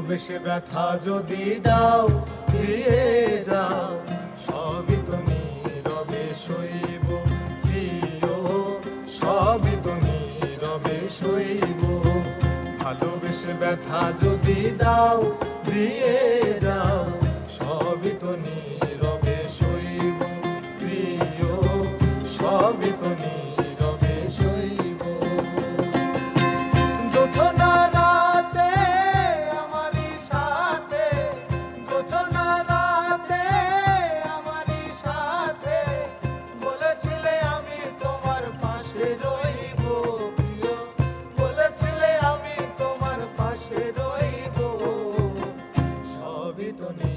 বেশে ব্যথা যদি দাও, দিয়ে যাও। সবই তো নীরবে সইব, প্রিয়। সবই তো নীরবে সইব। ভালোবেসে ব্যথা যদি দাও, দিয়ে যাও। সবই তো নীরবে সইব, প্রিয়। সবই তো নীরবে যদি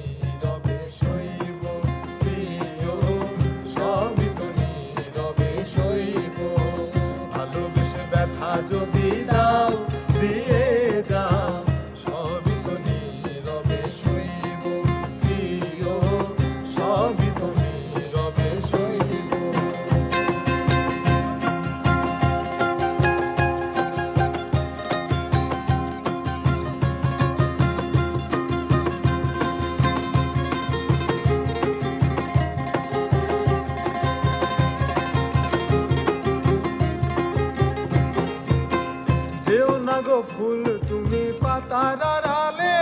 গো ফুল, তুমি পাতার আড়ালে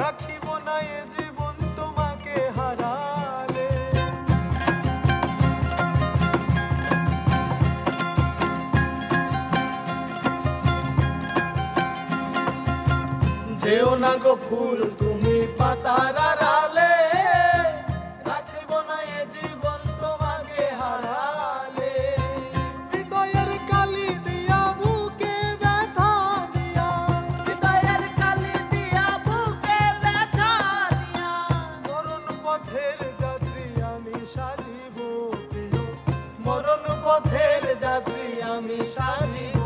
রাখিব না এ জীবন তোমাকে হারালে। যেও না গো ফুল সাজিব প্রিয়। মরণ পথের যাত্রী আমি সাজিব